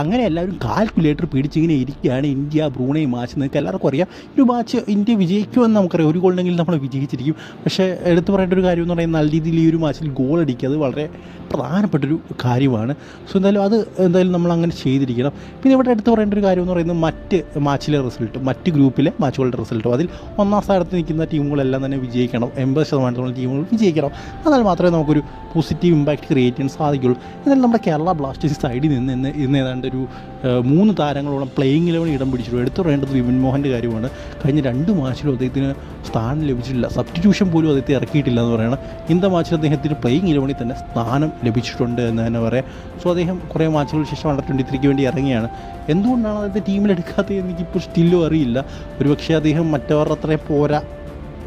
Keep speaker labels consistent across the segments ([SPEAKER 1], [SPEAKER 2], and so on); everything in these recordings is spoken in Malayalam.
[SPEAKER 1] അങ്ങനെ എല്ലാവരും കാൽക്കുലേറ്റർ പിടിച്ചിങ്ങനെ ഇരിക്കുകയാണ്. ഇന്ത്യ ബ്രൂണൈ മാച്ച് നിങ്ങൾക്ക് എല്ലാവർക്കും അറിയാം. ഒരു മാച്ച് ഇന്ത്യ വിജയിക്കുമെന്ന് നമുക്കറിയാം. ഒരു ഗോളിനെങ്കിലും നമ്മൾ വിജയിച്ചിരിക്കും. പക്ഷേ എടുത്തു പറയേണ്ട ഒരു കാര്യം എന്ന് പറയുന്നത് നല്ല രീതിയിൽ ഈ ഒരു മാച്ചിൽ ഗോൾ അടിക്കുക അത് വളരെ പ്രധാനപ്പെട്ടൊരു കാര്യമാണ്. സോ എന്തായാലും അത് എന്തായാലും നമ്മൾ അങ്ങനെ ചെയ്തിരിക്കണം. പിന്നെ ഇവിടെ എടുത്തു പറയേണ്ട ഒരു കാര്യം എന്ന് പറയുന്നത് മറ്റ് മാച്ചിലെ റിസൾട്ടും മറ്റ് ഗ്രൂപ്പിലെ മാച്ചുകളുടെ റിസൾട്ടും അതിൽ ഒന്നാം സ്ഥാനത്ത് നിൽക്കുന്ന ടീമുകളെല്ലാം തന്നെ വിജയിക്കണം. എൺപത് ശതമാനത്തോളം ടീമുകൾ വിജയിക്കണം. എന്നാൽ മാത്രമേ നമുക്കൊരു പോസിറ്റീവ് ഇമ്പാക്റ്റ് ക്രിയേറ്റ് ചെയ്യാൻ സാധിക്കുള്ളൂ എന്നാലും നമ്മുടെ കേരള ബ്ലാസ്റ്റേഴ്സ് സൈഡിൽ നിന്ന് ഇന്ന് ഇന്ന് ഏതാണ്ട് ഒരു മൂന്ന് താരങ്ങളോളം പ്ലേയിങ് ഇലവൻ ഇടം പിടിച്ചിട്ടു എടുത്തു പറയേണ്ടത് വിപിൻ മോഹന്റെ കാര്യമാണ്. കഴിഞ്ഞ രണ്ട് മാച്ചിലും അദ്ദേഹത്തിന് സ്ഥാനം ലഭിച്ചിട്ടില്ല. സബ്സ്റ്റിറ്റ്യൂഷൻ പോലും അദ്ദേഹത്തെ ഇറക്കിയിട്ടില്ല എന്ന് പറയണം. ഇന്ന മാച്ചിൽ അദ്ദേഹത്തിന് പ്ലേയിങ് ഇലവനിൽ തന്നെ സ്ഥാനം ലഭിച്ചിട്ടുണ്ട് എന്ന് തന്നെ പറയാം. സോ അദ്ദേഹം കുറേ മാച്ചുകൾക്ക് ശേഷം അണ്ടർ ട്വന്റി ത്രീക്ക് വേണ്ടി ഇറങ്ങിയാണ് എന്തുകൊണ്ടാണ് അദ്ദേഹത്തെ ടീമിലെടുക്കാത്തത് എനിക്കിപ്പോൾ സ്റ്റില്ലും അറിയില്ല. ഒരുപക്ഷെ അദ്ദേഹം മറ്റവരുടെ അത്രയും പോരാ.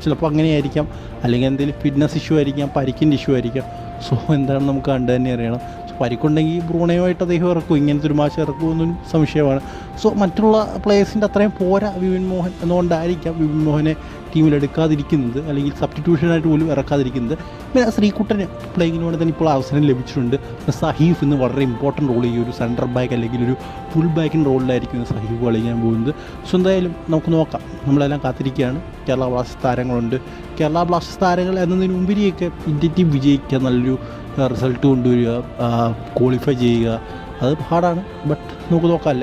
[SPEAKER 1] ചിലപ്പോൾ അങ്ങനെയായിരിക്കാം. അല്ലെങ്കിൽ എന്തെങ്കിലും ഫിറ്റ്നസ് ഇഷ്യൂ ആയിരിക്കാം പരിക്കിന്റെ ഇഷ്യൂ ആയിരിക്കാം. സോ എന്താണ് നമുക്ക് കണ്ടു തന്നെ അറിയണം. പരിക്കുണ്ടെങ്കിൽ ബ്രൂണയുമായിട്ട് അദ്ദേഹം ഇറക്കും. ഇങ്ങനത്തെ ഒരു മാച്ച് ഇറക്കുമെന്നും സംശയമാണ്. സോ മറ്റുള്ള പ്ലേയേഴ്സിന്റെ അത്രയും പോരാ വിപിൻ മോഹൻ എന്നുകൊണ്ടായിരിക്കാം വിപിൻ മോഹനെ ടീമിൽ ടീമിലെടുക്കാതിരിക്കുന്നത് അല്ലെങ്കിൽ സബ്സ്റ്റിറ്റ്യൂഷനായിട്ട് പോലും ഇറക്കാതിരിക്കുന്നത്. പിന്നെ ശ്രീകുട്ടന് പ്ലേയിങ്ങിന് വേണ്ടി തന്നെ ഇപ്പോൾ അവസരം ലഭിച്ചിട്ടുണ്ട്. സഹീഫ് ഇന്ന് വളരെ ഇമ്പോർട്ടന്റ് റോൾ ഈ ഒരു സെന്റർ ബാക്ക് അല്ലെങ്കിൽ ഒരു ഫുൾ ബാക്കിന്റെ റോളിലായിരിക്കും സഹീഫ് കളിക്കാൻ പോകുന്നത്. സോ എന്തായാലും നമുക്ക് നോക്കാം. നമ്മളെല്ലാം കാത്തിരിക്കുകയാണ്. കേരള ബ്ലാസ്റ്റേഴ്സ് താരങ്ങളുണ്ട്. കേരള ബ്ലാസ്റ്റേഴ്സ് താരങ്ങൾ എന്നതിന് മുമ്പിലേക്ക് ഇന്ത്യൻ ടീം വിജയിക്കുക നല്ലൊരു റിസൾട്ട് കൊണ്ടുവരിക ക്വാളിഫൈ ചെയ്യുക. അത് ഹാർഡാണ് ബട്ട് നമുക്ക് നോക്കാം അല്ലേ?